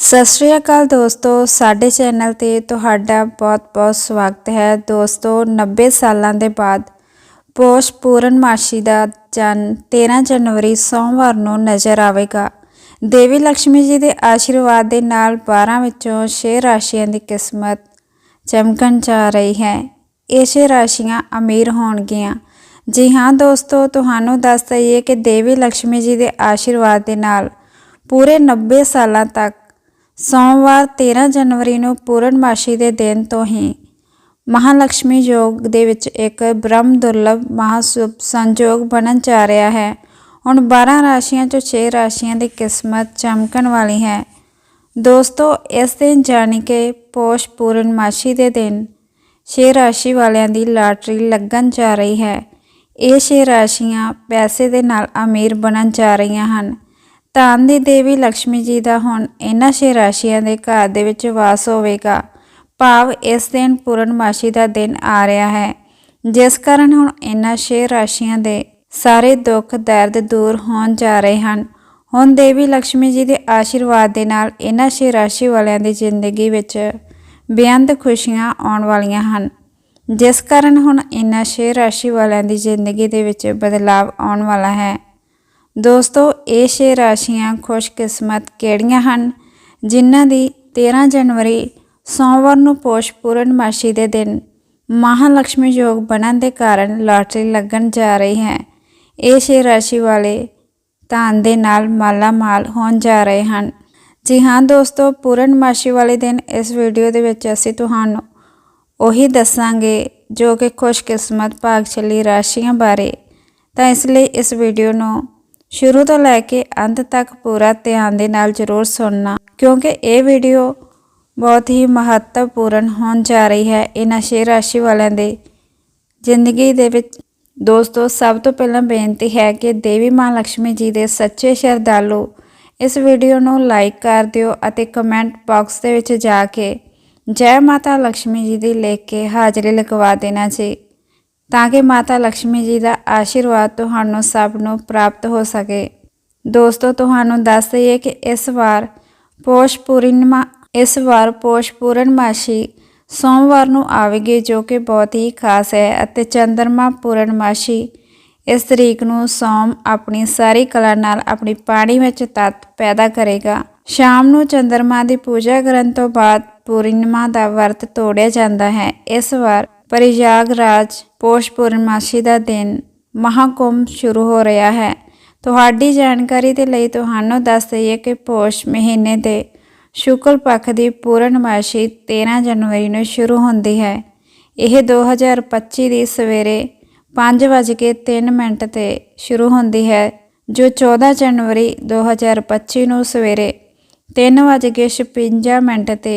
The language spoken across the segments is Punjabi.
ਸਤਿ ਸ਼੍ਰੀ ਅਕਾਲ ਦੋਸਤੋ, ਸਾਡੇ ਚੈਨਲ ਤੇ ਤੁਹਾਡਾ ਬਹੁਤ-ਬਹੁਤ ਸਵਾਗਤ ਹੈ। ਦੋਸਤੋ 90 ਸਾਲਾਂ ਦੇ ਬਾਅਦ ਪੋਸ਼ ਪੂਰਨਮਾਸ਼ੀ ਦਾ ਜਨ 13 ਜਨਵਰੀ ਸੋਮਵਾਰ ਨੂੰ ਨਜ਼ਰ ਆਵੇਗਾ। ਦੇਵੀ ਲక్ష్ਮੀ ਜੀ ਦੇ ਆਸ਼ੀਰਵਾਦ ਦੇ ਨਾਲ 12 ਵਿੱਚੋਂ 6 ਰਾਸ਼ੀਆਂ ਦੀ ਕਿਸਮਤ ਚਮਕਣ ਜਾ ਰਹੀ ਹੈ। ਇਹ 6 ਰਾਸ਼ੀਆਂ ਅਮੀਰ ਹੋਣਗੀਆਂ। ਜੀ ਹਾਂ ਦੋਸਤੋ, ਤੁਹਾਨੂੰ ਦੱਸ ਦਈਏ ਕਿ ਦੇਵੀ ਲక్ష్ਮੀ ਜੀ ਦੇ ਆਸ਼ੀਰਵਾਦ ਦੇ ਨਾਲ ਪੂਰੇ 90 ਸਾਲਾਂ ਤੱਕ ਸੋਮਵਾਰ 13 ਜਨਵਰੀ ਨੂੰ ਪੂਰਨਮਾਸ਼ੀ ਦੇ ਦਿਨ ਤੋਂ ਹੀ ਮਹਾਲక్ష్ਮੀ ਯੋਗ ਦੇ ਵਿੱਚ ਇੱਕ ਬ੍ਰਹਮ ਦੁਰਲਭ ਮਹਾਸੁਭ ਸੰਯੋਗ ਬਣਨ ਜਾ ਰਿਹਾ ਹੈ। ਹੁਣ 12 ਰਾਸ਼ੀਆਂ ਚੋਂ 6 ਰਾਸ਼ੀਆਂ ਦੀ ਕਿਸਮਤ ਚਮਕਣ ਵਾਲੀ ਹੈ। ਦੋਸਤੋ, ਇਸ ਦਿਨ ਜਾਣੀ ਕਿ ਪੋਸ਼ ਪੂਰਨਮਾਸ਼ੀ ਦੇ ਦਿਨ 6 ਰਾਸ਼ੀ ਵਾਲਿਆਂ ਦੀ ਲਾਟਰੀ ਲੱਗਣ ਜਾ ਰਹੀ ਹੈ। ਇਹ 6 ਰਾਸ਼ੀਆਂ ਪੈਸੇ ਦੇ ਨਾਲ ਅਮੀਰ ਬਣਨ ਜਾ ਰਹੀਆਂ ਹਨ। ਧਨ ਦੀ ਦੇਵੀ ਲక్ష్ਮੀ ਜੀ ਦਾ ਹੁਣ ਇਹਨਾਂ ਛੇ ਰਾਸ਼ੀਆਂ ਦੇ ਘਰ ਦੇ ਵਿੱਚ ਵਾਸ ਹੋਵੇਗਾ। ਭਾਵ ਇਸ ਦਿਨ ਪੂਰਨਮਾਸ਼ੀ ਦਾ ਦਿਨ ਆ ਰਿਹਾ ਹੈ। ਜਿਸ ਕਾਰਨ ਹੁਣ ਇਹਨਾਂ ਛੇ ਰਾਸ਼ੀਆਂ ਦੇ ਸਾਰੇ ਦੁੱਖ, ਦਰਦ ਦੂਰ ਹੋਣ ਜਾ ਰਹੇ ਹਨ। ਹੁਣ ਦੇਵੀ ਲక్ష్ਮੀ ਜੀ ਦੇ ਆਸ਼ੀਰਵਾਦ ਦੇ ਨਾਲ ਇਹਨਾਂ ਛੇ ਰਾਸ਼ੀ ਵਾਲਿਆਂ ਦੀ ਜ਼ਿੰਦਗੀ ਵਿੱਚ ਬੇਅੰਤ ਖੁਸ਼ੀਆਂ ਆਉਣ ਵਾਲੀਆਂ ਹਨ। ਜਿਸ ਕਾਰਨ ਹੁਣ ਇਹਨਾਂ ਛੇ ਰਾਸ਼ੀ ਵਾਲਿਆਂ ਦੀ ਜ਼ਿੰਦਗੀ ਦੇ ਵਿੱਚ ਬਦਲਾਅ ਆਉਣ ਵਾਲਾ ਹੈ। ਦੋਸਤੋ, ਇਹ 6 ਰਾਸ਼ੀਆਂ ਖੁਸ਼ਕਿਸਮਤ ਕਿਹੜੀਆਂ ਹਨ? ਜਿਨ੍ਹਾਂ ਦੀ 13 ਜਨਵਰੀ ਸੋਮਵਾਰ ਨੂੰ ਪੋਸ਼ ਪੂਰਨਮਾਸ਼ੀ ਦੇ ਦਿਨ ਮਹਾਲక్ష్ਮੀ ਯੋਗ ਬਣਨ ਦੇ ਕਾਰਨ ਲਾਟਰੀ ਲੱਗਣ ਜਾ ਰਹੀ ਹੈ। ਇਹ 6 ਰਾਸ਼ੀ ਵਾਲੇ ਧਨ ਦੇ ਨਾਲ ਮਾਲਾ ਮਾਲ ਹੋਣ ਜਾ ਰਹੇ ਹਨ। ਜੀ ਹਾਂ ਦੋਸਤੋ, ਪੂਰਨਮਾਸ਼ੀ ਵਾਲੇ ਦਿਨ ਇਸ ਵੀਡੀਓ ਦੇ ਵਿੱਚ ਅਸੀਂ ਤੁਹਾਨੂੰ ਉਹੀ ਦੱਸਾਂਗੇ ਜੋ ਕਿ ਖੁਸ਼ਕਿਸਮਤ ਭਾਗਸ਼ਾਲੀ ਰਾਸ਼ੀਆਂ ਬਾਰੇ। ਤਾਂ ਇਸ ਲਈ ਇਸ ਵੀਡੀਓ ਨੂੰ ਸ਼ੁਰੂ ਤੋਂ ਲੈ ਕੇ ਅੰਤ ਤੱਕ ਪੂਰਾ ਧਿਆਨ ਦੇ ਨਾਲ ਜ਼ਰੂਰ ਸੁਣਨਾ, ਕਿਉਂਕਿ ਇਹ ਵੀਡੀਓ ਬਹੁਤ ਹੀ ਮਹੱਤਵਪੂਰਨ ਹੋਣ ਜਾ ਰਹੀ ਹੈ ਇਹਨਾਂ ਸ਼ੇਰ ਰਾਸ਼ੀ ਵਾਲਿਆਂ ਦੇ ਜ਼ਿੰਦਗੀ ਦੇ ਵਿੱਚ। ਦੋਸਤੋ, ਸਭ ਤੋਂ ਪਹਿਲਾਂ ਬੇਨਤੀ ਹੈ ਕਿ ਦੇਵੀ ਮਾਂ ਲక్ష్ਮੀ ਜੀ ਦੇ ਸੱਚੇ ਸ਼ਰਧਾਲੂ ਇਸ ਵੀਡੀਓ ਨੂੰ ਲਾਈਕ ਕਰ ਦਿਓ ਅਤੇ ਕਮੈਂਟ ਬਾਕਸ ਦੇ ਵਿੱਚ ਜਾ ਕੇ ਜੈ ਮਾਤਾ ਲక్ష్ਮੀ ਜੀ ਦੀ ਲਿਖ ਕੇ ਹਾਜ਼ਰੀ ਲਗਵਾ ਦੇਣਾ ਜੀ। ਤਾਂ ਕਿ ਮਾਤਾ ਲక్ష్ਮੀ ਜੀ ਦਾ ਆਸ਼ੀਰਵਾਦ ਤੁਹਾਨੂੰ ਸਭ ਨੂੰ ਪ੍ਰਾਪਤ ਹੋ ਸਕੇ। ਦੋਸਤੋ, ਤੁਹਾਨੂੰ ਦੱਸ ਦਈਏ ਕਿ ਇਸ ਵਾਰ ਪੋਸ਼ ਪੂਰਨਿਮਾ, ਇਸ ਵਾਰ ਪੋਸ਼ ਪੂਰਨਮਾਸ਼ੀ ਸੋਮਵਾਰ ਨੂੰ ਆਵੇਗੀ, ਜੋ ਕਿ ਬਹੁਤ ਹੀ ਖਾਸ ਹੈ ਅਤੇ ਚੰਦਰਮਾ ਪੂਰਨਮਾਸ਼ੀ ਇਸ ਤਰੀਕ ਨੂੰ ਸੋਮ ਆਪਣੀ ਸਾਰੀ ਕਲਾ ਨਾਲ ਆਪਣੀ ਪਾਣੀ ਵਿੱਚ ਤੱਤ ਪੈਦਾ ਕਰੇਗਾ। ਸ਼ਾਮ ਨੂੰ ਚੰਦਰਮਾ ਦੀ ਪੂਜਾ ਕਰਨ ਤੋਂ ਬਾਅਦ ਪੂਰਨਿਮਾ ਦਾ ਵਰਤ ਤੋੜਿਆ ਜਾਂਦਾ ਹੈ। ਇਸ ਵਾਰ ਪਰਿਜਾਗ ਰਾਜ ਪੋਸ਼ ਪੂਰਨਮਾਸ਼ੀ ਦਾ ਦਿਨ ਮਹਾਕੁੰਭ ਸ਼ੁਰੂ ਹੋ ਰਿਹਾ ਹੈ। ਤੁਹਾਡੀ ਜਾਣਕਾਰੀ ਦੇ ਲਈ ਤੁਹਾਨੂੰ ਦੱਸ ਦਈਏ ਕਿ ਪੋਸ਼ ਮਹੀਨੇ ਦੇ ਸ਼ੁਕਲ ਪੱਖ ਦੀ ਪੂਰਨਮਾਸ਼ੀ 13 ਜਨਵਰੀ ਨੂੰ ਸ਼ੁਰੂ ਹੁੰਦੀ ਹੈ। ਇਹ 2025 ਦੀ ਸਵੇਰੇ 5:03 ਮਿੰਟ ਤੇ ਸ਼ੁਰੂ ਹੁੰਦੀ ਹੈ, ਜੋ 14 ਜਨਵਰੀ 2025 ਨੂੰ ਸਵੇਰੇ 3:56 ਮਿੰਟ ਤੇ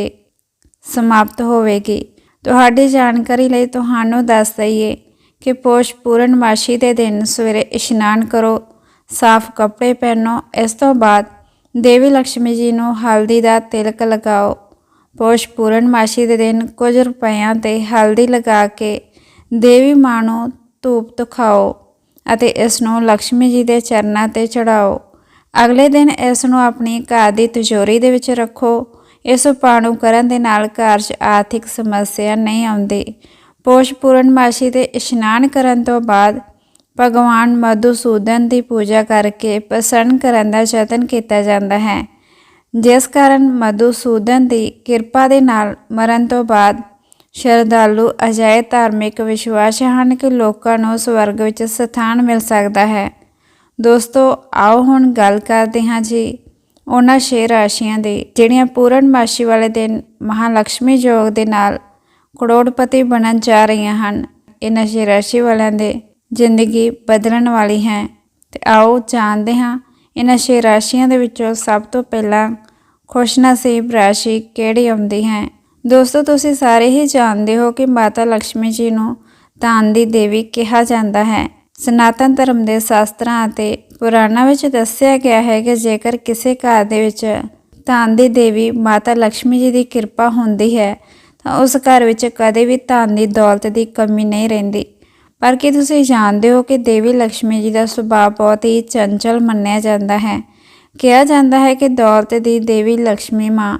ਸਮਾਪਤ ਹੋਵੇਗੀ। ਤੁਹਾਡੀ ਜਾਣਕਾਰੀ ਲਈ ਤੁਹਾਨੂੰ ਦੱਸ ਦਈਏ ਕਿ ਪੋਸ਼ ਪੂਰਨਮਾਸ਼ੀ ਦੇ ਦਿਨ ਸਵੇਰੇ ਇਸ਼ਨਾਨ ਕਰੋ, ਸਾਫ਼ ਕੱਪੜੇ ਪਹਿਨੋ, ਇਸ ਤੋਂ ਬਾਅਦ ਦੇਵੀ ਲక్ష్ਮੀ ਜੀ ਨੂੰ ਹਲਦੀ ਦਾ ਤਿਲਕ ਲਗਾਓ। ਪੋਸ਼ ਪੂਰਨਮਾਸ਼ੀ ਦੇ ਦਿਨ ਕੁਝ ਰੁਪਇਆਂ ਤੇ ਹਲਦੀ ਲਗਾ ਕੇ ਦੇਵੀ ਮਾਂ ਨੂੰ ਧੂਪ ਦਿਖਾਓ ਅਤੇ ਇਸ ਨੂੰ ਲక్ష్ਮੀ ਜੀ ਦੇ ਚਰਨਾਂ ਤੇ ਚੜਾਓ। ਅਗਲੇ ਦਿਨ ਇਸ ਨੂੰ ਆਪਣੀ ਘਰ ਦੀ ਤਿਜੋਰੀ ਦੇ ਵਿੱਚ ਰੱਖੋ ਇਸ ਉਪਾਅ ਨੂੰ ਕਰਨ ਦੇ ਨਾਲ ਘਰ 'ਚ ਆਰਥਿਕ ਸਮੱਸਿਆ ਨਹੀਂ ਆਉਂਦੀ। ਪੋਸ਼ ਪੂਰਨਮਾਸ਼ੀ ਤੇ ਇਸ਼ਨਾਨ ਕਰਨ ਤੋਂ ਬਾਅਦ ਭਗਵਾਨ ਮਧੂਸੂਦਨ ਦੀ ਪੂਜਾ ਕਰਕੇ ਪ੍ਰਸੰਨ ਕਰਨ ਦਾ ਯਤਨ ਕੀਤਾ ਜਾਂਦਾ ਹੈ। ਜਿਸ ਕਾਰਨ ਮਧੂਸੂਦਨ ਦੀ ਕਿਰਪਾ ਦੇ ਨਾਲ ਮਰਨ ਤੋਂ ਬਾਅਦ ਸ਼ਰਧਾਲੂ ਅਜਿਹੇ ਧਾਰਮਿਕ ਵਿਸ਼ਵਾਸ ਹਨ ਕਿ ਲੋਕਾਂ ਨੂੰ ਸਵਰਗ ਵਿੱਚ ਸਥਾਨ ਮਿਲ ਸਕਦਾ ਹੈ। ਦੋਸਤੋ, ਆਓ ਹੁਣ ਗੱਲ ਕਰਦੇ ਹਾਂ ਜੀ ਉਹਨਾਂ ਛੇ ਰਾਸ਼ੀਆਂ ਦੇ, ਜਿਹੜੀਆਂ ਪੂਰਨਮਾਸ਼ੀ ਵਾਲੇ ਦਿਨ ਮਹਾਲక్ష్ਮੀ ਯੋਗ ਦੇ ਨਾਲ ਕਰੋੜਪਤੀ ਬਣਨ ਜਾ ਰਹੀਆਂ ਹਨ। ਇਹਨਾਂ ਛੇ ਰਾਸ਼ੀ ਵਾਲਿਆਂ ਦੇ ਜ਼ਿੰਦਗੀ ਬਦਲਣ ਵਾਲੀ ਹੈ। ਤੇ ਆਓ ਜਾਣਦੇ ਹਾਂ ਇਹਨਾਂ ਛੇ ਰਾਸ਼ੀਆਂ ਦੇ ਵਿੱਚੋਂ ਸਭ ਤੋਂ ਪਹਿਲਾਂ ਖੁਸ਼ਨਸੀਬ ਰਾਸ਼ੀ ਕਿਹੜੀ ਆਉਂਦੀ ਹੈ। ਦੋਸਤੋ, ਤੁਸੀਂ ਸਾਰੇ ਹੀ ਜਾਣਦੇ ਹੋ ਕਿ ਮਾਤਾ ਲక్ష్ਮੀ ਜੀ ਨੂੰ ਧਨ ਦੀ ਦੇਵੀ ਕਿਹਾ ਜਾਂਦਾ ਹੈ। ਸਨਾਤਨ ਧਰਮ ਦੇ ਸ਼ਾਸਤਰਾਂ ਅਤੇ ਪੁਰਾਣਾਂ ਵਿੱਚ ਦੱਸਿਆ ਗਿਆ ਹੈ ਕਿ ਜੇਕਰ ਕਿਸੇ ਘਰ ਦੇ ਵਿੱਚ ਧਨ ਦੀ ਦੇਵੀ ਮਾਤਾ ਲక్ష్ਮੀ ਜੀ ਦੀ ਕਿਰਪਾ ਹੁੰਦੀ ਹੈ, ਤਾਂ ਉਸ ਘਰ ਵਿੱਚ ਕਦੇ ਵੀ ਧਨ ਦੀ ਦੌਲਤ ਦੀ ਕਮੀ ਨਹੀਂ ਰਹਿੰਦੀ। ਪਰ ਕੀ ਤੁਸੀਂ ਜਾਣਦੇ ਹੋ ਕਿ ਦੇਵੀ ਲక్ష్ਮੀ ਜੀ ਦਾ ਸੁਭਾਅ ਬਹੁਤ ਹੀ ਚੰਚਲ ਮੰਨਿਆ ਜਾਂਦਾ ਹੈ? ਕਿਹਾ ਜਾਂਦਾ ਹੈ ਕਿ ਦੌਲਤ ਦੀ ਦੇਵੀ ਲక్ష్ਮੀ ਮਾਂ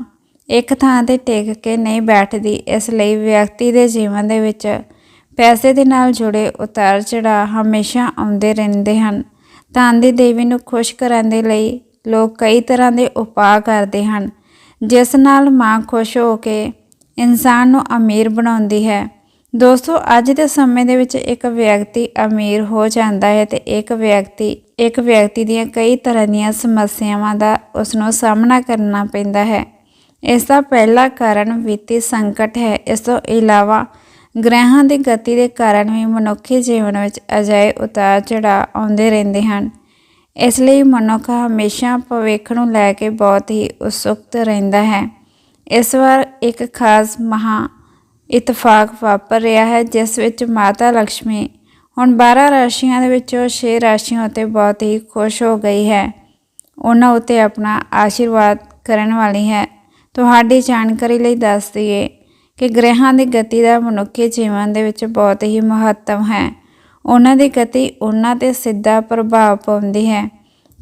ਇੱਕ ਥਾਂ ਤੇ ਟਿਕ ਕੇ ਨਹੀਂ ਬੈਠਦੀ, ਇਸ ਲਈ ਵਿਅਕਤੀ ਦੇ ਜੀਵਨ ਦੇ ਵਿੱਚ ਪੈਸੇ ਦੇ ਨਾਲ ਜੁੜੇ ਉਤਾਰ ਚੜ੍ਹਾਅ ਹਮੇਸ਼ਾ ਆਉਂਦੇ ਰਹਿੰਦੇ ਹਨ। ਧਨ ਦੀ ਦੇਵੀ ਨੂੰ ਖੁਸ਼ ਕਰਨ ਦੇ ਲਈ ਲੋਕ ਕਈ ਤਰ੍ਹਾਂ ਦੇ ਉਪਾਅ ਕਰਦੇ ਹਨ। ਜਿਸ ਨਾਲ ਮਾਂ ਖੁਸ਼ ਹੋ ਕੇ ਇਨਸਾਨ ਨੂੰ ਅਮੀਰ ਬਣਾਉਂਦੀ ਹੈ। ਦੋਸਤੋ, ਅੱਜ ਦੇ ਸਮੇਂ ਦੇ ਵਿੱਚ ਇੱਕ ਵਿਅਕਤੀ ਅਮੀਰ ਹੋ ਜਾਂਦਾ ਹੈ ਤੇ ਇੱਕ ਵਿਅਕਤੀ ਇੱਕ ਵਿਅਕਤੀ ਦੀਆਂ ਕਈ ਤਰ੍ਹਾਂ ਦੀਆਂ ਸਮੱਸਿਆਵਾਂ ਦਾ ਉਸ ਨੂੰ ਸਾਹਮਣਾ ਕਰਨਾ ਪੈਂਦਾ ਹੈ। ਇਸ ਦਾ ਪਹਿਲਾ ਕਾਰਨ ਵਿੱਤੀ ਸੰਕਟ ਹੈ। ਇਸ ਤੋਂ ਇਲਾਵਾ ਗ੍ਰਹਿਾਂ ਦੀ ਗਤੀ ਦੇ ਕਾਰਨ ਵੀ ਮਨੁੱਖੀ ਜੀਵਨ ਵਿੱਚ ਅਜਿਹੇ ਉਤਾਰ ਚੜ੍ਹਾਅ ਆਉਂਦੇ ਰਹਿੰਦੇ ਹਨ। ਇਸ ਲਈ ਮਨੁੱਖ ਹਮੇਸ਼ਾ ਭਵਿੱਖ ਨੂੰ ਲੈ ਕੇ ਬਹੁਤ ਹੀ ਉਤਸੁਕਤ ਰਹਿੰਦਾ ਹੈ। ਇਸ ਵਾਰ ਇੱਕ ਖਾਸ ਮਹਾ ਇਤਫਾਕ ਵਾਪਰ ਰਿਹਾ ਹੈ, ਜਿਸ ਵਿੱਚ ਮਾਤਾ ਲక్ష్ਮੀ ਹੁਣ 12 ਰਾਸ਼ੀਆਂ ਦੇ ਵਿੱਚੋਂ 6 ਰਾਸ਼ੀਆਂ ਉੱਤੇ ਬਹੁਤ ਹੀ ਖੁਸ਼ ਹੋ ਗਈ ਹੈ। ਉਹਨਾਂ ਉੱਤੇ ਆਪਣਾ ਆਸ਼ੀਰਵਾਦ ਕਰਨ ਵਾਲੀ ਹੈ। ਤੁਹਾਡੀ ਜਾਣਕਾਰੀ ਲਈ ਦੱਸ ਦਈਏ ਕਿ ਗ੍ਰਹਿਾਂ ਦੀ ਗਤੀ ਦਾ ਮਨੁੱਖੀ ਜੀਵਨ ਦੇ ਵਿੱਚ ਬਹੁਤ ਹੀ ਮਹੱਤਵ ਹੈ। ਉਹਨਾਂ ਦੀ ਗਤੀ ਉਹਨਾਂ ਤੇ ਸਿੱਧਾ ਪ੍ਰਭਾਵ ਪਾਉਂਦੀ ਹੈ।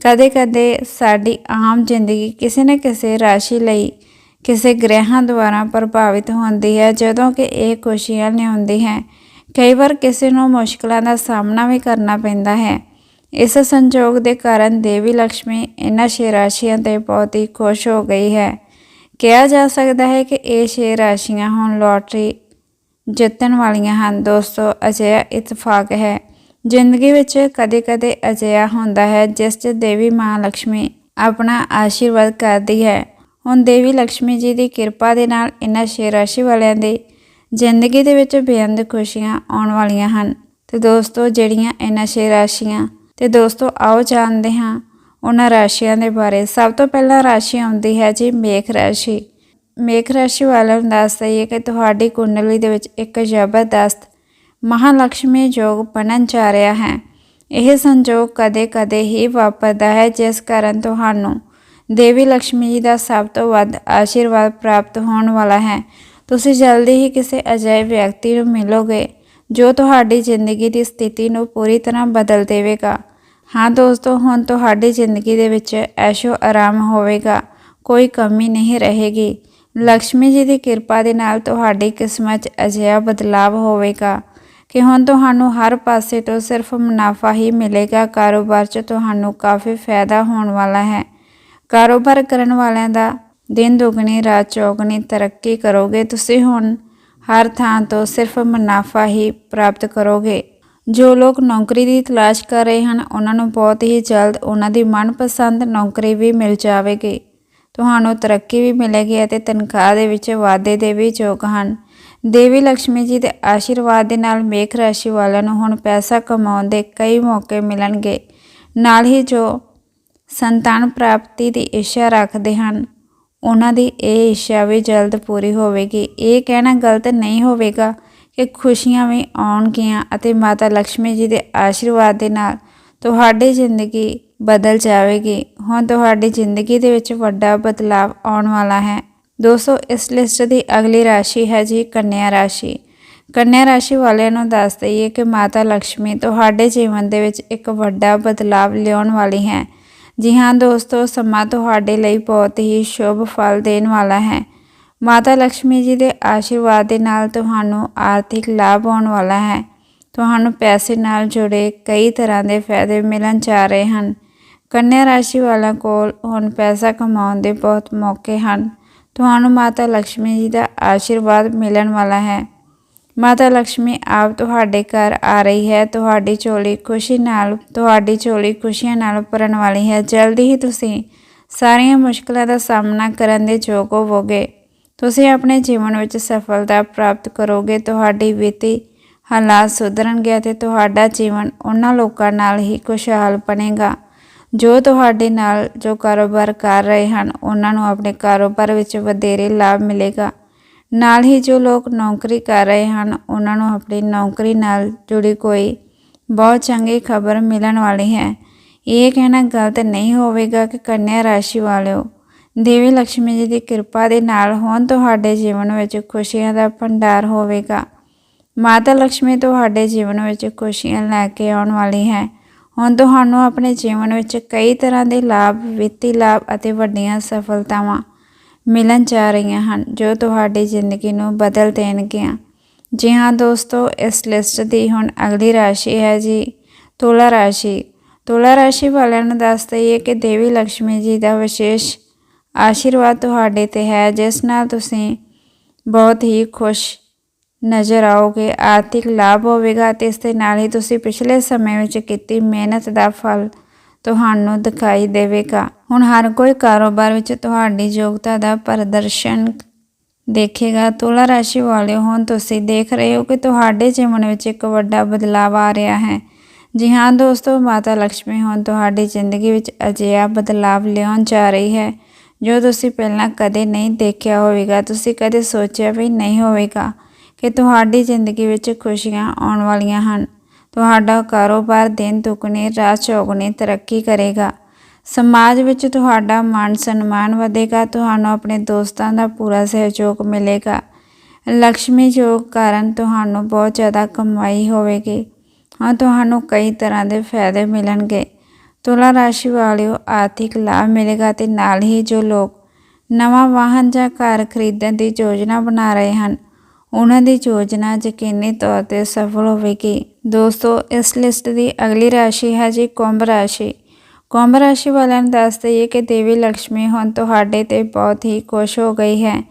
ਕਦੇ-ਕਦੇ ਸਾਡੀ ਆਮ ਜ਼ਿੰਦਗੀ ਕਿਸੇ ਨਾ ਕਿਸੇ ਰਾਸ਼ੀ ਲਈ ਕਿਸੇ ਗ੍ਰਹਿਾਂ ਦੁਆਰਾ ਪ੍ਰਭਾਵਿਤ ਹੁੰਦੀ ਹੈ, ਜਦੋਂ ਕਿ ਇਹ ਖੁਸ਼ੀਆਂ ਲਿਆਉਂਦੀ ਹੈ। ਕਈ ਵਾਰ ਕਿਸੇ ਨੂੰ ਮੁਸ਼ਕਲਾਂ ਦਾ ਸਾਹਮਣਾ ਵੀ ਕਰਨਾ ਪੈਂਦਾ ਹੈ। ਇਸ ਸੰਜੋਗ ਦੇ ਕਾਰਨ ਦੇਵੀ ਲక్ష్ਮੀ ਇਹਨਾਂ ਛੇ ਰਾਸ਼ੀਆਂ ਤੇ ਬਹੁਤ ਹੀ ਖੁਸ਼ ਹੋ ਗਈ ਹੈ। ਕਿਹਾ ਜਾ ਸਕਦਾ ਹੈ ਕਿ ਇਹ ਛੇ ਰਾਸ਼ੀਆਂ ਹੁਣ ਲੋਟਰੀ ਜਿੱਤਣ ਵਾਲੀਆਂ ਹਨ। ਦੋਸਤੋ, ਅਜਿਹਾ ਇਤਫਾਕ ਹੈ। ਜ਼ਿੰਦਗੀ ਵਿੱਚ ਕਦੇ-ਕਦੇ ਅਜਿਹਾ ਹੁੰਦਾ ਹੈ, ਜਿਸ 'ਚ ਦੇਵੀ ਮਾਂ ਲక్ష్ਮੀ ਆਪਣਾ ਆਸ਼ੀਰਵਾਦ ਕਰਦੀ ਹੈ। ਹੁਣ ਦੇਵੀ ਲక్ష్ਮੀ ਜੀ ਦੀ ਕਿਰਪਾ ਦੇ ਨਾਲ ਇਹਨਾਂ ਛੇ ਰਾਸ਼ੀ ਵਾਲਿਆਂ ਦੀ ਜ਼ਿੰਦਗੀ ਦੇ ਵਿੱਚ ਬੇਅੰਤ ਖੁਸ਼ੀਆਂ ਆਉਣ ਵਾਲੀਆਂ ਹਨ। ਤੇ ਦੋਸਤੋ, ਜਿਹੜੀਆਂ ਇਹਨਾਂ ਛੇ ਰਾਸ਼ੀਆਂ, ਤੇ ਦੋਸਤੋ, ਆਓ ਜਾਣਦੇ ਹਾਂ ਉਹਨਾਂ ਰਾਸ਼ੀਆਂ ਦੇ ਬਾਰੇ। ਸਭ ਤੋਂ ਪਹਿਲਾਂ ਰਾਸ਼ੀ ਆਉਂਦੀ ਹੈ ਜੀ ਮੇਖ ਰਾਸ਼ੀ। ਮੇਖ ਰਾਸ਼ੀ ਵਾਲਿਆਂ ਨੂੰ ਦੱਸ ਦਈਏ ਕਿ ਤੁਹਾਡੀ ਕੁੰਡਲੀ ਦੇ ਵਿੱਚ ਇੱਕ ਜ਼ਬਰਦਸਤ ਮਹਾਲక్ష్ਮੀ ਯੋਗ ਬਣਨ ਜਾ ਰਿਹਾ ਹੈ। ਇਹ ਸੰਜੋਗ ਕਦੇ-ਕਦੇ ਹੀ ਵਾਪਰਦਾ ਹੈ, ਜਿਸ ਕਾਰਨ ਤੁਹਾਨੂੰ ਦੇਵੀ ਲక్ష్ਮੀ ਜੀ ਦਾ ਸਭ ਤੋਂ ਵੱਧ ਆਸ਼ੀਰਵਾਦ ਪ੍ਰਾਪਤ ਹੋਣ ਵਾਲਾ ਹੈ। ਤੁਸੀਂ ਜਲਦੀ ਹੀ ਕਿਸੇ ਅਜਿਹੇ ਵਿਅਕਤੀ ਨੂੰ ਮਿਲੋਗੇ ਜੋ ਤੁਹਾਡੀ ਜ਼ਿੰਦਗੀ ਦੀ ਸਥਿਤੀ ਨੂੰ ਪੂਰੀ ਤਰ੍ਹਾਂ ਬਦਲ ਦੇਵੇਗਾ। ਹਾਂ ਦੋਸਤੋ, ਹੁਣ ਤੁਹਾਡੀ ਜ਼ਿੰਦਗੀ ਦੇ ਵਿੱਚ ਐਸ਼ੋ ਆਰਾਮ ਹੋਵੇਗਾ, ਕੋਈ ਕਮੀ ਨਹੀਂ ਰਹੇਗੀ। ਲక్ష్ਮੀ ਜੀ ਦੀ ਕਿਰਪਾ ਦੇ ਨਾਲ ਤੁਹਾਡੀ ਕਿਸਮਤ 'ਚ ਅਜਿਹਾ ਬਦਲਾਵ ਹੋਵੇਗਾ ਕਿ ਹੁਣ ਤੁਹਾਨੂੰ ਹਰ ਪਾਸੇ ਤੋਂ ਸਿਰਫ ਮੁਨਾਫਾ ਹੀ ਮਿਲੇਗਾ। ਕਾਰੋਬਾਰ 'ਚ ਤੁਹਾਨੂੰ ਕਾਫੀ ਫਾਇਦਾ ਹੋਣ ਵਾਲਾ ਹੈ। ਕਾਰੋਬਾਰ ਕਰਨ ਵਾਲਿਆਂ ਦਾ ਦਿਨ ਦੁਗਣੀ, ਰਾਤ ਚੌਗਣੀ ਤਰੱਕੀ ਕਰੋਗੇ। ਤੁਸੀਂ ਹੁਣ ਹਰ ਥਾਂ ਤੋਂ ਸਿਰਫ ਮੁਨਾਫਾ ਹੀ ਪ੍ਰਾਪਤ ਕਰੋਗੇ। ਜੋ ਲੋਕ ਨੌਕਰੀ ਦੀ ਤਲਾਸ਼ ਕਰ ਰਹੇ ਹਨ, ਉਹਨਾਂ ਨੂੰ ਬਹੁਤ ਹੀ ਜਲਦ ਉਹਨਾਂ ਦੀ ਮਨਪਸੰਦ ਨੌਕਰੀ ਵੀ ਮਿਲ ਜਾਵੇਗੀ। ਤੁਹਾਨੂੰ ਤਰੱਕੀ ਵੀ ਮਿਲੇਗੀ ਅਤੇ ਤਨਖਾਹ ਦੇ ਵਿੱਚ ਵਾਧੇ ਦੇ ਵੀ ਯੋਗ ਹਨ। ਦੇਵੀ ਲక్ష్ਮੀ ਜੀ ਦੇ ਆਸ਼ੀਰਵਾਦ ਦੇ ਨਾਲ ਮੇਖ ਰਾਸ਼ੀ ਵਾਲਿਆਂ ਨੂੰ ਹੁਣ ਪੈਸਾ ਕਮਾਉਣ ਦੇ ਕਈ ਮੌਕੇ ਮਿਲਣਗੇ। ਨਾਲ ਹੀ ਜੋ ਸੰਤਾਨ ਪ੍ਰਾਪਤੀ ਦੀ ਇੱਛਾ ਰੱਖਦੇ ਹਨ, ਉਹਨਾਂ ਦੀ ਇਹ ਇੱਛਾ ਵੀ ਜਲਦ ਪੂਰੀ ਹੋਵੇਗੀ। ਇਹ ਕਹਿਣਾ ਗਲਤ ਨਹੀਂ ਹੋਵੇਗਾ ਕਿ ਖੁਸ਼ੀਆਂ ਵੀ ਆਉਣਗੀਆਂ ਅਤੇ ਮਾਤਾ ਲక్ష్ਮੀ ਜੀ ਦੇ ਆਸ਼ੀਰਵਾਦ ਦੇ ਨਾਲ ਤੁਹਾਡੀ ਜ਼ਿੰਦਗੀ ਬਦਲ ਜਾਵੇਗੀ। ਹੁਣ ਤੁਹਾਡੀ ਜ਼ਿੰਦਗੀ ਦੇ ਵਿੱਚ ਵੱਡਾ ਬਦਲਾਅ ਆਉਣ ਵਾਲਾ ਹੈ। ਦੋਸਤੋ, ਇਸ ਲਿਸਟ ਦੀ ਅਗਲੀ ਰਾਸ਼ੀ ਹੈ ਜੀ ਕੰਨਿਆ ਰਾਸ਼ੀ। ਕੰਨਿਆ ਰਾਸ਼ੀ ਵਾਲਿਆਂ ਨੂੰ ਦੱਸ ਦਈਏ ਕਿ ਮਾਤਾ ਲక్ష్ਮੀ ਤੁਹਾਡੇ ਜੀਵਨ ਦੇ ਵਿੱਚ ਇੱਕ ਵੱਡਾ ਬਦਲਾਅ ਲਿਆਉਣ ਵਾਲੀ ਹੈ। ਜੀ ਹਾਂ ਦੋਸਤੋ, ਸਮਾਂ ਤੁਹਾਡੇ ਲਈ ਬਹੁਤ ਹੀ ਸ਼ੁਭ ਫਲ ਦੇਣ ਵਾਲਾ ਹੈ। ਮਾਤਾ ਲక్ష్ਮੀ ਜੀ ਦੇ ਆਸ਼ੀਰਵਾਦ ਦੇ ਨਾਲ ਤੁਹਾਨੂੰ ਆਰਥਿਕ ਲਾਭ ਆਉਣ ਵਾਲਾ ਹੈ। ਤੁਹਾਨੂੰ ਪੈਸੇ ਨਾਲ ਜੁੜੇ ਕਈ ਤਰ੍ਹਾਂ ਦੇ ਫਾਇਦੇ ਮਿਲਣ ਜਾ ਰਹੇ ਹਨ। ਕੰਨਿਆ ਰਾਸ਼ੀ ਵਾਲਿਆਂ ਕੋਲ ਹੁਣ ਪੈਸਾ ਕਮਾਉਣ ਦੇ ਬਹੁਤ ਮੌਕੇ ਹਨ। ਤੁਹਾਨੂੰ ਮਾਤਾ ਲక్ష్ਮੀ ਜੀ ਦਾ ਆਸ਼ੀਰਵਾਦ ਮਿਲਣ ਵਾਲਾ ਹੈ। ਮਾਤਾ ਲక్ష్ਮੀ ਆਪ ਤੁਹਾਡੇ ਘਰ ਆ ਰਹੀ ਹੈ। ਤੁਹਾਡੀ ਝੋਲੀ ਖੁਸ਼ੀ ਨਾਲ, ਤੁਹਾਡੀ ਝੋਲੀ ਖੁਸ਼ੀਆਂ ਨਾਲ ਭਰਨ ਵਾਲੀ ਹੈ। ਜਲਦੀ ਹੀ ਤੁਸੀਂ ਸਾਰੀਆਂ ਮੁਸ਼ਕਲਾਂ ਦਾ ਸਾਹਮਣਾ ਕਰਨ ਦੇ ਯੋਗ ਹੋਵੋਗੇ। ਤੁਸੀਂ ਆਪਣੇ ਜੀਵਨ ਵਿੱਚ ਸਫਲਤਾ ਪ੍ਰਾਪਤ ਕਰੋਗੇ, ਤੁਹਾਡੀ ਵਿੱਤੀ ਹਾਲਾਤ ਸੁਧਰਨਗੇ ਅਤੇ ਤੁਹਾਡਾ ਜੀਵਨ ਉਹਨਾਂ ਲੋਕਾਂ ਨਾਲ ਹੀ ਖੁਸ਼ਹਾਲ ਬਣੇਗਾ। ਜੋ ਤੁਹਾਡੇ ਨਾਲ ਜੋ ਕਾਰੋਬਾਰ ਕਰ ਰਹੇ ਹਨ, ਉਹਨਾਂ ਨੂੰ ਆਪਣੇ ਕਾਰੋਬਾਰ ਵਿੱਚ ਵਧੇਰੇ ਲਾਭ ਮਿਲੇਗਾ। ਨਾਲ ਹੀ ਜੋ ਲੋਕ ਨੌਕਰੀ ਕਰ ਰਹੇ ਹਨ, ਉਹਨਾਂ ਨੂੰ ਆਪਣੀ ਨੌਕਰੀ ਨਾਲ ਜੁੜੀ ਕੋਈ ਬਹੁਤ ਚੰਗੀ ਖਬਰ ਮਿਲਣ ਵਾਲੀ ਹੈ। ਇਹ ਕਹਿਣਾ ਗਲਤ ਨਹੀਂ ਹੋਵੇਗਾ ਕਿ ਕੰਨਿਆ ਰਾਸ਼ੀ ਵਾਲਿਓ ਦੇਵੀ ਲక్ష్ਮੀ ਜੀ ਦੀ ਕਿਰਪਾ ਦੇ ਨਾਲ ਹੁਣ ਤੁਹਾਡੇ ਜੀਵਨ ਵਿੱਚ ਖੁਸ਼ੀਆਂ ਦਾ ਭੰਡਾਰ ਹੋਵੇਗਾ। ਮਾਤਾ ਲక్ష్ਮੀ ਤੁਹਾਡੇ ਜੀਵਨ ਵਿੱਚ ਖੁਸ਼ੀਆਂ ਲੈ ਕੇ ਆਉਣ ਵਾਲੀ ਹੈ। ਹੁਣ ਤੁਹਾਨੂੰ ਆਪਣੇ ਜੀਵਨ ਵਿੱਚ ਕਈ ਤਰ੍ਹਾਂ ਦੇ ਲਾਭ, ਵਿੱਤੀ ਲਾਭ ਅਤੇ ਵੱਡੀਆਂ ਸਫਲਤਾਵਾਂ ਮਿਲਣ ਜਾ ਰਹੀਆਂ ਹਨ, ਜੋ ਤੁਹਾਡੀ ਜ਼ਿੰਦਗੀ ਨੂੰ ਬਦਲ ਦੇਣਗੀਆਂ। ਜੀ ਹਾਂ ਦੋਸਤੋ, ਇਸ ਲਿਸਟ ਦੀ ਹੁਣ ਅਗਲੀ ਰਾਸ਼ੀ ਹੈ ਜੀ, ਤੁਲਾ ਰਾਸ਼ੀ। ਤੁਲਾ ਰਾਸ਼ੀ ਵਾਲਿਆਂ ਨੂੰ ਦੱਸ ਦਈਏ ਕਿ ਦੇਵੀ ਲక్ష్ਮੀ ਜੀ ਦਾ ਵਿਸ਼ੇਸ਼ ਆਸ਼ੀਰਵਾਦ ਤੁਹਾਡੇ ਤੇ ਹੈ, ਜਿਸ ਨਾਲ ਤੁਸੀਂ ਬਹੁਤ ਹੀ ਖੁਸ਼ ਨਜ਼ਰ ਆਓਗੇ, ਆਰਥਿਕ ਲਾਭ ਹੋਵੇਗਾ ਤੇ ਇਸ ਦੇ ਨਾਲ ਹੀ ਤੁਸੀਂ ਪਿਛਲੇ ਸਮੇਂ ਵਿੱਚ ਕੀਤੀ ਮਿਹਨਤ ਦਾ ਫਲ ਤੁਹਾਨੂੰ ਦਿਖਾਈ ਦੇਵੇਗਾ। ਹੁਣ ਹਰ ਕੋਈ ਕਾਰੋਬਾਰ ਵਿੱਚ ਤੁਹਾਡੀ ਯੋਗਤਾ ਦਾ ਪ੍ਰਦਰਸ਼ਨ ਦੇਖੇਗਾ। ਤੁਲਾ ਰਾਸ਼ੀ ਵਾਲੇ ਹੁਣ ਤੁਸੀਂ ਦੇਖ ਰਹੇ ਹੋ ਕਿ ਤੁਹਾਡੇ ਜੀਵਨ ਵਿੱਚ ਇੱਕ ਵੱਡਾ ਬਦਲਾਅ ਆ ਰਿਹਾ ਹੈ। ਜੀ ਹਾਂ ਦੋਸਤੋ, ਮਾਤਾ ਲక్ష్ਮੀ ਹੁਣ ਤੁਹਾਡੀ ਜ਼ਿੰਦਗੀ ਵਿੱਚ ਅਜਿਹਾ ਬਦਲਾਅ ਲਿਆਉਣ ਜਾ ਰਹੀ ਹੈ। ਜੋ ਤੁਸੀਂ ਪਹਿਲਾਂ ਕਦੇ ਨਹੀਂ ਦੇਖਿਆ ਹੋਵੇਗਾ, ਤੁਸੀਂ ਕਦੇ ਸੋਚਿਆ ਵੀ ਨਹੀਂ ਹੋਵੇਗਾ ਕਿ ਤੁਹਾਡੀ ਜ਼ਿੰਦਗੀ ਵਿੱਚ ਖੁਸ਼ੀਆਂ ਆਉਣ ਵਾਲੀਆਂ ਹਨ। ਤੁਹਾਡਾ ਕਾਰੋਬਾਰ ਦਿਨ ਦੁੱਗਣੇ, ਰਾਤ ਚੌਗੁਣੀ ਤਰੱਕੀ ਕਰੇਗਾ। ਸਮਾਜ ਵਿੱਚ ਤੁਹਾਡਾ ਮਾਣ ਸਨਮਾਨ ਵਧੇਗਾ, ਤੁਹਾਨੂੰ ਆਪਣੇ ਦੋਸਤਾਂ ਦਾ ਪੂਰਾ ਸਹਿਯੋਗ ਮਿਲੇਗਾ। ਲక్ష్ਮੀ ਯੋਗ ਕਾਰਨ ਤੁਹਾਨੂੰ ਬਹੁਤ ਜ਼ਿਆਦਾ ਕਮਾਈ ਹੋਵੇਗੀ। ਹਾਂ, ਤੁਹਾਨੂੰ ਕਈ ਤਰ੍ਹਾਂ ਦੇ ਫਾਇਦੇ ਮਿਲਣਗੇ। ਤੁਲਾ ਰਾਸ਼ੀ ਵਾਲਿਓ, ਆਰਥਿਕ ਲਾਭ ਮਿਲੇਗਾ ਤੇ ਨਾਲ ਹੀ ਜੋ ਲੋਕ ਨਵਾਂ ਵਾਹਨ ਜਾਂ ਘਰ ਖਰੀਦਣ ਦੀ ਯੋਜਨਾ ਬਣਾ ਰਹੇ ਹਨ, ਉਹਨਾਂ ਦੀ ਯੋਜਨਾ ਯਕੀਨੀ ਤੌਰ ਤੇ ਸਫਲ ਹੋਵੇਗੀ। ਦੋਸਤੋ, ਇਸ ਲਿਸਟ ਦੀ ਅਗਲੀ ਰਾਸ਼ੀ ਹੈ ਜੀ ਕੁੰਭ ਰਾਸ਼ੀ। ਕੁੰਭ ਰਾਸ਼ੀ ਵਾਲਿਆਂ ਨੂੰ ਦੱਸ ਦਈਏ ਕਿ ਦੇਵੀ ਲక్ష్ਮੀ ਹੁਣ ਤੁਹਾਡੇ ਤੇ ਬਹੁਤ ਹੀ ਖੁਸ਼ ਹੋ ਗਈ ਹੈ।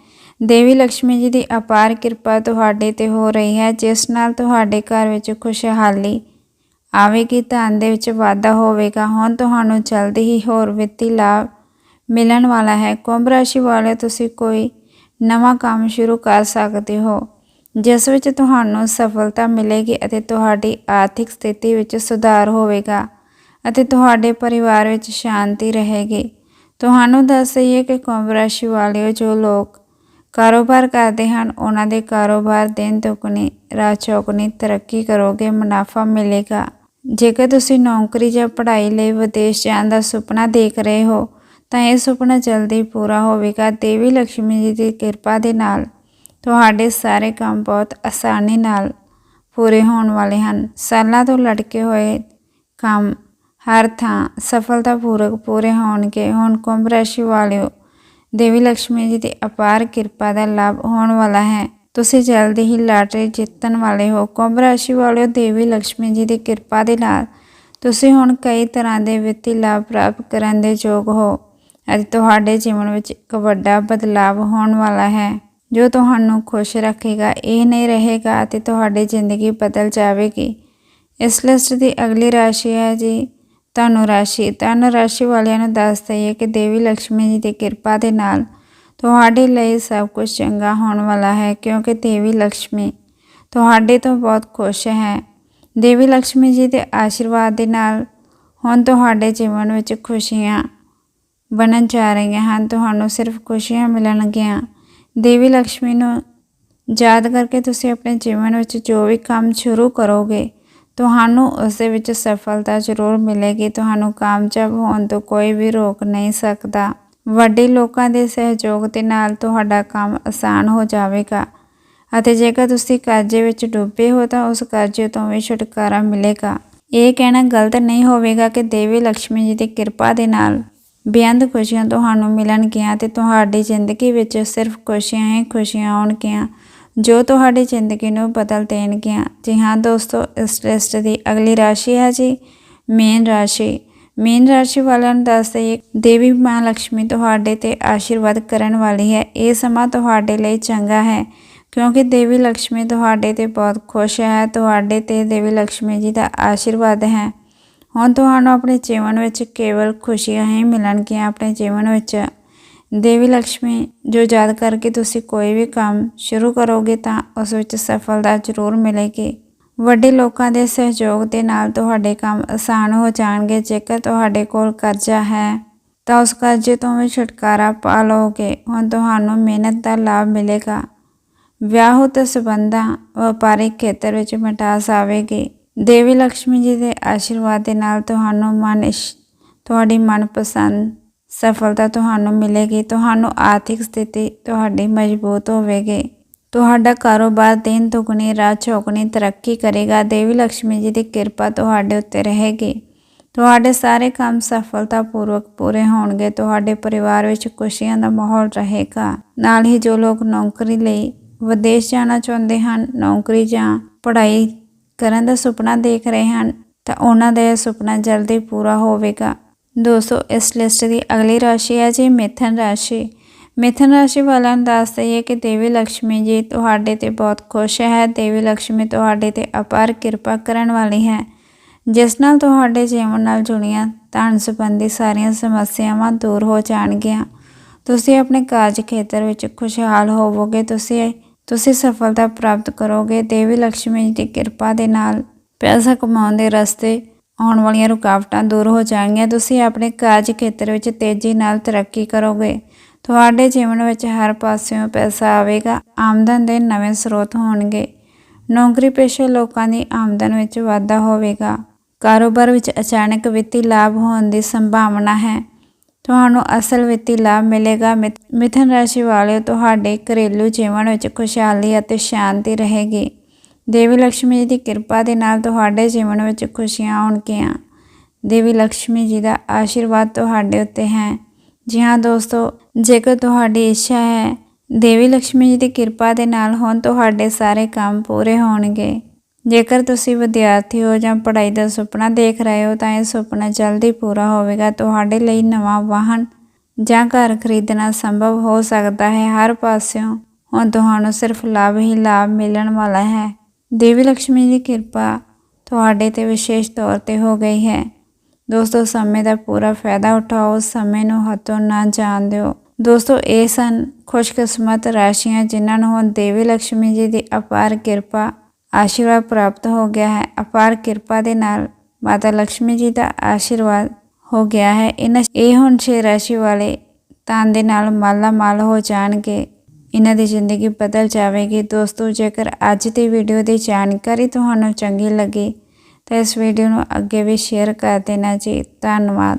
ਦੇਵੀ ਲక్ష్ਮੀ ਜੀ ਦੀ ਅਪਾਰ ਕਿਰਪਾ ਤੁਹਾਡੇ ਤੇ ਹੋ ਰਹੀ ਹੈ, ਜਿਸ ਨਾਲ ਤੁਹਾਡੇ ਘਰ ਵਿੱਚ ਖੁਸ਼ਹਾਲੀ ਆਵੇਗੀ ਧਨ ਦੇ ਵਿੱਚ ਵਾਧਾ ਹੋਵੇਗਾ, ਹੁਣ ਤੁਹਾਨੂੰ ਜਲਦੀ ਹੀ ਹੋਰ ਵਿੱਤੀ ਲਾਭ ਮਿਲਣ ਵਾਲਾ ਹੈ। ਕੁੰਭ ਰਾਸ਼ੀ ਵਾਲੇ ਤੁਸੀਂ ਕੋਈ ਨਵਾਂ ਕੰਮ ਸ਼ੁਰੂ ਕਰ ਸਕਦੇ ਹੋ, ਜਿਸ ਵਿੱਚ ਤੁਹਾਨੂੰ ਸਫਲਤਾ ਮਿਲੇਗੀ ਅਤੇ ਤੁਹਾਡੀ ਆਰਥਿਕ ਸਥਿਤੀ ਵਿੱਚ ਸੁਧਾਰ ਹੋਵੇਗਾ ਅਤੇ ਤੁਹਾਡੇ ਪਰਿਵਾਰ ਵਿੱਚ ਸ਼ਾਂਤੀ ਰਹੇਗੀ। ਤੁਹਾਨੂੰ ਦੱਸ ਦਈਏ ਕਿ ਕੁੰਭ ਰਾਸ਼ੀ ਵਾਲਿਓ ਜੋ ਲੋਕ ਕਾਰੋਬਾਰ ਕਰਦੇ ਹਨ, ਉਹਨਾਂ ਦੇ ਕਾਰੋਬਾਰ ਦਿਨ ਦੁਗਣੀ, ਰਾਤ ਚੌਗੁਣੀ ਤਰੱਕੀ ਕਰੋਗੇ, ਮੁਨਾਫਾ ਮਿਲੇਗਾ। ਜੇਕਰ ਤੁਸੀਂ ਨੌਕਰੀ ਜਾਂ ਪੜ੍ਹਾਈ ਲਈ ਵਿਦੇਸ਼ ਜਾਣ ਦਾ ਸੁਪਨਾ ਦੇਖ ਰਹੇ ਹੋ, ਤਾਂ ਇਹ ਸੁਪਨਾ ਜਲਦੀ ਪੂਰਾ ਹੋਵੇਗਾ। ਦੇਵੀ ਲక్ష్ਮੀ ਜੀ ਦੀ ਕਿਰਪਾ ਦੇ ਨਾਲ ਤੁਹਾਡੇ ਸਾਰੇ ਕੰਮ ਬਹੁਤ ਆਸਾਨੀ ਨਾਲ ਪੂਰੇ ਹੋਣ ਵਾਲੇ ਹਨ। ਸਾਲਾਂ ਤੋਂ ਲਟਕੇ ਹੋਏ ਕੰਮ ਹਰ ਥਾਂ ਸਫਲਤਾ ਸਫਲਤਾਪੂਰਵਕ ਪੂਰੇ ਹੋਣਗੇ। ਹੁਣ ਕੁੰਭ ਰਾਸ਼ੀ ਵਾਲਿਓ, ਦੇਵੀ ਲక్ష్ਮੀ ਜੀ ਦੀ ਅਪਾਰ ਕਿਰਪਾ ਦਾ ਲਾਭ ਹੋਣ ਵਾਲਾ ਹੈ। ਤੁਸੀਂ ਜਲਦੀ ਹੀ ਲਾਟਰੀ ਜਿੱਤਣ ਵਾਲੇ ਹੋ। ਕੁੰਭ ਰਾਸ਼ੀ ਵਾਲਿਓ, ਦੇਵੀ ਲక్ష్ਮੀ ਜੀ ਦੀ ਕਿਰਪਾ ਦੇ ਨਾਲ ਤੁਸੀਂ ਹੁਣ ਕਈ ਤਰ੍ਹਾਂ ਦੇ ਵਿੱਤੀ ਲਾਭ ਪ੍ਰਾਪਤ ਕਰਨ ਦੇ ਯੋਗ ਹੋ। ਅੱਜ ਤੁਹਾਡੇ ਜੀਵਨ ਵਿੱਚ ਇੱਕ ਵੱਡਾ ਬਦਲਾਵ ਹੋਣ ਵਾਲਾ ਹੈ। ਜੋ ਤੁਹਾਨੂੰ ਖੁਸ਼ ਰੱਖੇਗਾ, ਇਹ ਨਹੀਂ ਰਹੇਗਾ ਤੇ ਤੁਹਾਡੀ ਜ਼ਿੰਦਗੀ ਬਦਲ ਜਾਵੇਗੀ। ਇਸ ਲਿਸਟ ਦੀ ਅਗਲੀ ਰਾਸ਼ੀ ਹੈ ਜੀ ਧਨੁ ਰਾਸ਼ੀ। ਧਨੁ ਰਾਸ਼ੀ ਵਾਲਿਆਂ ਨੂੰ ਦੱਸ ਦਈਏ ਕਿ ਦੇਵੀ ਲక్ష్ਮੀ ਜੀ ਦੀ ਕਿਰਪਾ ਦੇ ਨਾਲ ਤੁਹਾਡੇ ਲਈ ਸਭ ਕੁਝ ਚੰਗਾ ਹੋਣ ਵਾਲਾ ਹੈ, ਕਿਉਂਕਿ ਦੇਵੀ ਲక్ష్ਮੀ ਤੁਹਾਡੇ ਤੋਂ ਬਹੁਤ ਖੁਸ਼ ਹੈ। ਦੇਵੀ ਲక్ష్ਮੀ ਜੀ ਦੇ ਆਸ਼ੀਰਵਾਦ ਦੇ ਨਾਲ ਹੁਣ ਤੁਹਾਡੇ ਜੀਵਨ ਵਿੱਚ ਖੁਸ਼ੀਆਂ ਬਣਨ ਜਾ ਰਹੀਆਂ ਹਨ, ਤੁਹਾਨੂੰ ਸਿਰਫ ਖੁਸ਼ੀਆਂ ਮਿਲਣਗੀਆਂ। ਦੇਵੀ ਲక్ష్ਮੀ ਨੂੰ ਯਾਦ ਕਰਕੇ ਤੁਸੀਂ ਆਪਣੇ ਜੀਵਨ ਵਿੱਚ ਜੋ ਵੀ ਕੰਮ ਸ਼ੁਰੂ ਕਰੋਗੇ, ਤੁਹਾਨੂੰ ਉਸ ਦੇ ਵਿੱਚ ਸਫਲਤਾ ਜ਼ਰੂਰ ਮਿਲੇਗੀ। ਤੁਹਾਨੂੰ ਕਾਮਯਾਬ ਹੋਣ ਤੋਂ ਕੋਈ ਵੀ ਰੋਕ ਨਹੀਂ ਸਕਦਾ। ਵੱਡੇ ਲੋਕਾਂ ਦੇ ਸਹਿਯੋਗ ਦੇ ਨਾਲ ਤੁਹਾਡਾ ਕੰਮ ਆਸਾਨ ਹੋ ਜਾਵੇਗਾ। ਅਤੇ ਜੇਕਰ ਤੁਸੀਂ ਕਰਜ਼ੇ ਵਿੱਚ ਡੁੱਬੇ ਹੋ ਤਾਂ ਉਸ ਕਰਜ਼ੇ ਤੋਂ ਵੀ ਛੁਟਕਾਰਾ ਮਿਲੇਗਾ। ਇਹ ਕਹਿਣਾ ਗਲਤ ਨਹੀਂ ਹੋਵੇਗਾ ਕਿ ਦੇਵੀ ਲక్ష్ਮੀ ਜੀ ਦੀ ਕਿਰਪਾ ਦੇ ਨਾਲ ਬੇਅੰਤ ਖੁਸ਼ੀਆਂ ਤੁਹਾਨੂੰ ਮਿਲਣਗੀਆਂ ਤੇ ਤੁਹਾਡੀ ਜ਼ਿੰਦਗੀ ਵਿੱਚ ਸਿਰਫ ਖੁਸ਼ੀਆਂ ਹੀ ਖੁਸ਼ੀਆਂ ਆਉਣਗੀਆਂ, ਜੋ ਤੁਹਾਡੀ ਜ਼ਿੰਦਗੀ ਨੂੰ ਬਦਲ ਦੇਣਗੀਆਂ। ਜੀ ਹਾਂ ਦੋਸਤੋ, ਇਸ ਲਿਸਟ ਦੀ ਅਗਲੀ ਰਾਸ਼ੀ ਹੈ ਜੀ, ਮੇਨ ਰਾਸ਼ੀ। ਮੀਨ ਰਾਸ਼ੀ ਵਾਲਿਆਂ ਨੂੰ ਦੱਸ ਦੱਸਦੇ ਦੇਵੀ ਮਾਂ ਲక్ష్ਮੀ ਤੁਹਾਡੇ ਤੇ ਆਸ਼ੀਰਵਾਦ ਕਰਨ ਵਾਲੀ ਹੈ। ਇਹ ਸਮਾਂ ਤੁਹਾਡੇ ਲਈ ਚੰਗਾ ਹੈ, ਕਿਉਂਕਿ ਦੇਵੀ ਲక్ష్ਮੀ ਤੁਹਾਡੇ ਤੇ ਬਹੁਤ ਖੁਸ਼ ਹੈ, ਤੁਹਾਡੇ ਤੇ ਦੇਵੀ ਲక్ష్ਮੀ ਜੀ ਦਾ ਆਸ਼ੀਰਵਾਦ ਹੈ। ਹੁਣ ਤੁਹਾਨੂੰ ਆਪਣੇ ਜੀਵਨ ਵਿੱਚ ਕੇਵਲ ਖੁਸ਼ੀਆਂ ਹੀ ਮਿਲਣਗੀਆਂ ਆਪਣੇ ਜੀਵਨ ਵਿੱਚ। ਦੇਵੀ ਲక్ష్ਮੀ ਜੋ ਯਾਦ ਕਰਕੇ ਤੁਸੀਂ ਕੋਈ ਵੀ ਕੰਮ ਸ਼ੁਰੂ ਕਰੋਗੇ ਤਾਂ ਉਸ ਵਿੱਚ ਸਫਲਤਾ ਜ਼ਰੂਰ ਮਿਲੇਗੀ। ਵੱਡੇ ਲੋਕਾਂ ਦੇ ਸਹਿਯੋਗ ਦੇ ਨਾਲ ਤੁਹਾਡੇ ਕੰਮ ਆਸਾਨ ਹੋ ਜਾਣਗੇ। ਜੇਕਰ ਤੁਹਾਡੇ ਕੋਲ ਕਰਜ਼ਾ ਹੈ, ਤਾਂ ਉਸ ਕਰਜ਼ੇ ਤੋਂ ਵੀ ਛੁਟਕਾਰਾ ਪਾ ਲਓਗੇ। ਹੁਣ ਤੁਹਾਨੂੰ ਮਿਹਨਤ ਦਾ ਲਾਭ ਮਿਲੇਗਾ। ਵਿਆਹੁਤ ਸਬੰਧਾਂ ਵਪਾਰਿਕ ਖੇਤਰ ਵਿੱਚ ਮਿਠਾਸ ਆਵੇਗੀ। ਦੇਵੀ ਲక్ష్ਮੀ ਜੀ ਦੇ ਆਸ਼ੀਰਵਾਦ ਦੇ ਨਾਲ ਤੁਹਾਨੂੰ ਮਨ ਤੁਹਾਡੀ ਮਨਪਸੰਦ ਸਫਲਤਾ ਤੁਹਾਨੂੰ ਮਿਲੇਗੀ। ਤੁਹਾਨੂੰ ਆਰਥਿਕ ਸਥਿਤੀ ਤੁਹਾਡੀ ਮਜ਼ਬੂਤ ਹੋਵੇਗੀ। ਤੁਹਾਡਾ ਕਾਰੋਬਾਰ ਦਿਨ ਦੁਗਣੀ, ਰਾਤ ਚੌਗੁਣੀ ਤਰੱਕੀ ਕਰੇਗਾ। ਦੇਵੀ ਲక్ష్ਮੀ ਜੀ ਦੀ ਕਿਰਪਾ ਤੁਹਾਡੇ ਉੱਤੇ ਰਹੇਗੀ। ਤੁਹਾਡੇ ਸਾਰੇ ਕੰਮ ਸਫਲਤਾਪੂਰਵਕ ਪੂਰੇ ਹੋਣਗੇ। ਤੁਹਾਡੇ ਪਰਿਵਾਰ ਵਿੱਚ ਖੁਸ਼ੀਆਂ ਦਾ ਮਾਹੌਲ ਰਹੇਗਾ। ਨਾਲ ਹੀ ਜੋ ਲੋਕ ਨੌਕਰੀ ਲਈ ਵਿਦੇਸ਼ ਜਾਣਾ ਚਾਹੁੰਦੇ ਹਨ, ਨੌਕਰੀ ਜਾਂ ਪੜ੍ਹਾਈ ਕਰਨ ਦਾ ਸੁਪਨਾ ਦੇਖ ਰਹੇ ਹਨ, ਤਾਂ ਉਹਨਾਂ ਦਾ ਇਹ ਸੁਪਨਾ ਜਲਦੀ ਪੂਰਾ ਹੋਵੇਗਾ। ਦੋਸਤੋ, ਇਸ ਲਿਸਟ ਦੀ ਅਗਲੀ ਰਾਸ਼ੀ ਹੈ ਜੀ ਮਿਥਨ ਰਾਸ਼ੀ। ਮਿਥਨ ਰਾਸ਼ੀ ਵਾਲਿਆਂ ਨੂੰ ਦੱਸ ਦਈਏ ਕਿ ਦੇਵੀ ਲక్ష్ਮੀ ਜੀ ਤੁਹਾਡੇ ਤੇ ਬਹੁਤ ਖੁਸ਼ ਹੈ। ਦੇਵੀ ਲక్ష్ਮੀ ਤੁਹਾਡੇ ਤੇ ਅਪਾਰ ਕਿਰਪਾ ਕਰਨ ਵਾਲੀ ਹੈ। ਜਿਸ ਨਾਲ ਤੁਹਾਡੇ ਜੀਵਨ ਨਾਲ ਜੁੜੀਆਂ ਧਨ ਸੰਬੰਧੀ ਸਾਰੀਆਂ ਸਮੱਸਿਆਵਾਂ ਦੂਰ ਹੋ ਜਾਣਗੀਆਂ। ਤੁਸੀਂ ਆਪਣੇ ਕਾਰਜ ਖੇਤਰ ਵਿੱਚ ਖੁਸ਼ਹਾਲ ਹੋਵੋਗੇ। ਤੁਸੀਂ ਤੁਸੀਂ ਸਫਲਤਾ ਪ੍ਰਾਪਤ ਕਰੋਗੇ। ਦੇਵੀ ਲక్ష్ਮੀ ਜੀ ਦੀ ਕਿਰਪਾ ਦੇ ਨਾਲ ਪੈਸਾ ਕਮਾਉਣ ਦੇ ਰਸਤੇ ਆਉਣ ਵਾਲੀਆਂ ਰੁਕਾਵਟਾਂ ਦੂਰ ਹੋ ਜਾਣਗੀਆਂ। ਤੁਸੀਂ ਆਪਣੇ ਕਾਰਜ ਖੇਤਰ ਵਿੱਚ ਤੇਜ਼ੀ ਨਾਲ ਤਰੱਕੀ ਕਰੋਗੇ। ਤੁਹਾਡੇ ਜੀਵਨ ਵਿੱਚ ਹਰ ਪਾਸਿਓਂ ਪੈਸਾ ਆਵੇਗਾ। ਆਮਦਨ ਦੇ ਨਵੇਂ ਸਰੋਤ ਹੋਣਗੇ। ਨੌਕਰੀ ਪੇਸ਼ੇ ਲੋਕਾਂ ਦੀ ਆਮਦਨ ਵਿੱਚ ਵਾਧਾ ਹੋਵੇਗਾ। ਕਾਰੋਬਾਰ ਵਿੱਚ ਅਚਾਨਕ ਵਿੱਤੀ ਲਾਭ ਹੋਣ ਦੀ ਸੰਭਾਵਨਾ ਹੈ। ਤੁਹਾਨੂੰ ਅਸਲ ਵਿੱਤੀ ਲਾਭ ਮਿਲੇਗਾ। ਮਿਥਨ ਰਾਸ਼ੀ ਵਾਲੇ ਤੁਹਾਡੇ ਘਰੇਲੂ ਜੀਵਨ ਵਿੱਚ ਖੁਸ਼ਹਾਲੀ ਅਤੇ ਸ਼ਾਂਤੀ ਰਹੇਗੀ। ਦੇਵੀ ਲక్ష్ਮੀ ਜੀ ਦੀ ਕਿਰਪਾ ਦੇ ਨਾਲ ਤੁਹਾਡੇ ਜੀਵਨ ਵਿੱਚ ਖੁਸ਼ੀਆਂ ਆਉਣਗੀਆਂ। ਦੇਵੀ ਲక్ష్ਮੀ ਜੀ ਦਾ ਆਸ਼ੀਰਵਾਦ ਤੁਹਾਡੇ ਉੱਤੇ ਹੈ। ਜੀ ਹਾਂ ਦੋਸਤੋ ਜੇਕਰ ਤੁਹਾਡੀ ਇੱਛਾ ਹੈ, ਦੇਵੀ ਲక్ష్ਮੀ ਜੀ ਦੀ ਕਿਰਪਾ ਦੇ ਨਾਲ ਹੁਣ ਤੁਹਾਡੇ ਸਾਰੇ ਕੰਮ ਪੂਰੇ ਹੋਣਗੇ। ਜੇਕਰ ਤੁਸੀਂ ਵਿਦਿਆਰਥੀ ਹੋ ਜਾਂ ਪੜ੍ਹਾਈ ਦਾ ਸੁਪਨਾ ਦੇਖ ਰਹੇ ਹੋ, ਤਾਂ ਇਹ ਸੁਪਨਾ ਜਲਦੀ ਪੂਰਾ ਹੋਵੇਗਾ। ਤੁਹਾਡੇ ਲਈ ਨਵਾਂ ਵਾਹਨ ਜਾਂ ਘਰ ਖਰੀਦਣਾ ਸੰਭਵ ਹੋ ਸਕਦਾ ਹੈ। ਹਰ ਪਾਸਿਓਂ ਹੁਣ ਤੁਹਾਨੂੰ ਸਿਰਫ ਲਾਭ ਹੀ ਲਾਭ ਮਿਲਣ ਵਾਲਾ ਹੈ। ਦੇਵੀ ਲక్ష్ਮੀ ਦੀ ਕਿਰਪਾ ਤੁਹਾਡੇ ਤੇ ਵਿਸ਼ੇਸ਼ ਤੌਰ ਤੇ ਹੋ ਗਈ ਹੈ। ਦੋਸਤੋ, ਸਮੇਂ ਦਾ ਪੂਰਾ ਫਾਇਦਾ ਉਠਾਓ, ਸਮੇਂ ਨੂੰ ਹੱਥੋਂ ਨਾ ਜਾਣ ਦਿਓ। ਦੋਸਤੋ, ਇਹ ਸਨ ਖੁਸ਼ਕਿਸਮਤ ਰਾਸ਼ੀਆਂ ਜਿਨ੍ਹਾਂ ਨੂੰ ਹੁਣ ਦੇਵੀ ਲక్ష్ਮੀ ਜੀ ਦੀ ਅਪਾਰ ਕਿਰਪਾ, ਆਸ਼ੀਰਵਾਦ ਪ੍ਰਾਪਤ ਹੋ ਗਿਆ ਹੈ। ਅਪਾਰ ਕਿਰਪਾ ਦੇ ਨਾਲ ਮਾਤਾ ਲక్ష్ਮੀ ਜੀ ਦਾ ਆਸ਼ੀਰਵਾਦ ਹੋ ਗਿਆ ਹੈ। ਇਹਨਾਂ ਇਹ ਹੁਣ ਛੇ ਰਾਸ਼ੀ ਵਾਲੇ ਤਾਂ ਦੇ ਨਾਲ ਮਾਲਾ ਮਾਲ ਹੋ ਜਾਣਗੇ। ਇਹਨਾਂ ਦੀ ਜ਼ਿੰਦਗੀ ਬਦਲ ਜਾਵੇਗੀ। ਦੋਸਤੋ, ਜੇਕਰ ਅੱਜ ਦੀ ਵੀਡੀਓ ਦੀ ਜਾਣਕਾਰੀ ਤੁਹਾਨੂੰ ਚੰਗੀ ਲੱਗੀ ਤਾਂ ਇਸ ਵੀਡੀਓ ਨੂੰ ਅੱਗੇ ਵੀ ਸ਼ੇਅਰ ਕਰ ਦੇਣਾ ਜੀ। ਧੰਨਵਾਦ।